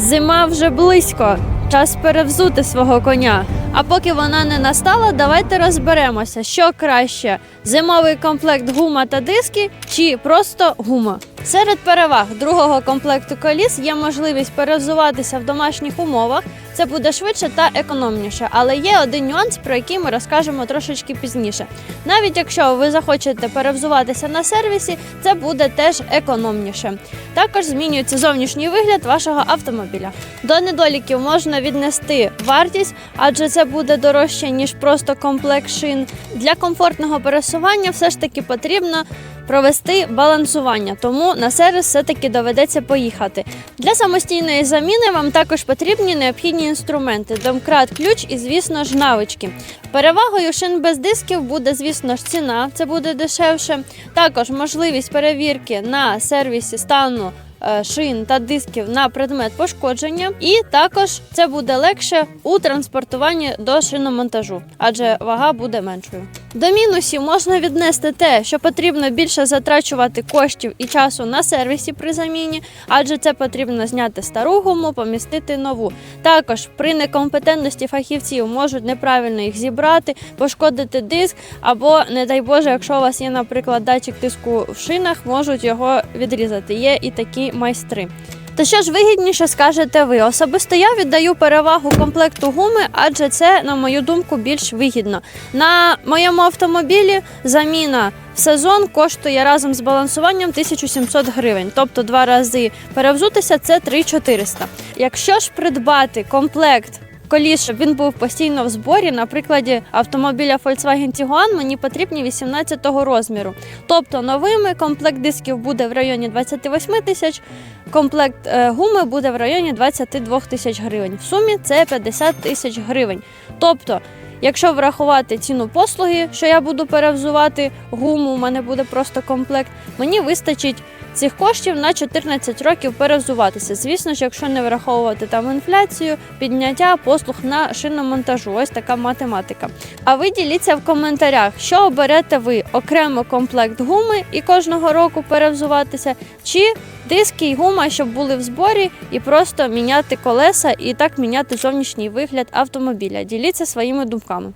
Зима вже близько. Час перевзути свого коня. А поки вона не настала, давайте розберемося, що краще: зимовий комплект гума та диски чи просто гума. Серед переваг другого комплекту коліс є можливість перевзуватися в домашніх умовах. Це буде швидше та економніше, але є один нюанс, про який ми розкажемо трошечки пізніше. Навіть якщо ви захочете перевзуватися на сервісі, це буде теж економніше. Також змінюється зовнішній вигляд вашого автомобіля. До недоліків можна віднести вартість, адже це буде дорожче ніж просто комплект шин. Для комфортного пересування все ж таки потрібно провести балансування, тому на сервіс все-таки доведеться поїхати. Для самостійної заміни вам також потрібні необхідні інструменти: домкрат, ключ і, звісно ж, навички. Перевагою шин без дисків буде, звісно ж, ціна, це буде дешевше. Також можливість перевірки на сервісі стану. Е, Шин та дисків на предмет пошкодження, і також це буде легше у транспортуванні до шиномонтажу, адже вага буде меншою. До мінусів можна віднести те, що потрібно більше затрачувати коштів і часу на сервісі при заміні, адже це потрібно зняти стару гуму, помістити нову. Також при некомпетентності фахівців можуть неправильно їх зібрати, пошкодити диск, або, не дай Боже, якщо у вас є, наприклад, датчик тиску в шинах, можуть його відрізати. Є і такі майстри. То що ж вигідніше скажете ви? Особисто я віддаю перевагу комплекту гуми, адже це, на мою думку, більш вигідно. На моєму автомобілі заміна в сезон коштує разом з балансуванням 1700 гривень, тобто два рази перевзутися це 3400. Якщо ж придбати комплект коліс, щоб він був постійно в зборі. На прикладі автомобіля Volkswagen Tiguan мені потрібні 18 розміру. Тобто новими комплект дисків буде в районі 28 тисяч, комплект е, гуми буде в районі 22 тисяч гривень. В сумі це 50 тисяч гривень. Тобто, якщо врахувати ціну послуги, що я буду перевзувати гуму, у мене буде просто комплект, мені вистачить цих коштів на 14 років перевзуватися. Звісно ж, якщо не враховувати там інфляцію, підняття послуг на шиномонтажу. Ось така математика. А ви діліться в коментарях, що оберете ви окремо комплект гуми і кожного року перевзуватися, чи диски і гума, щоб були в зборі, і просто міняти колеса і так міняти зовнішній вигляд автомобіля. Діліться своїми думками.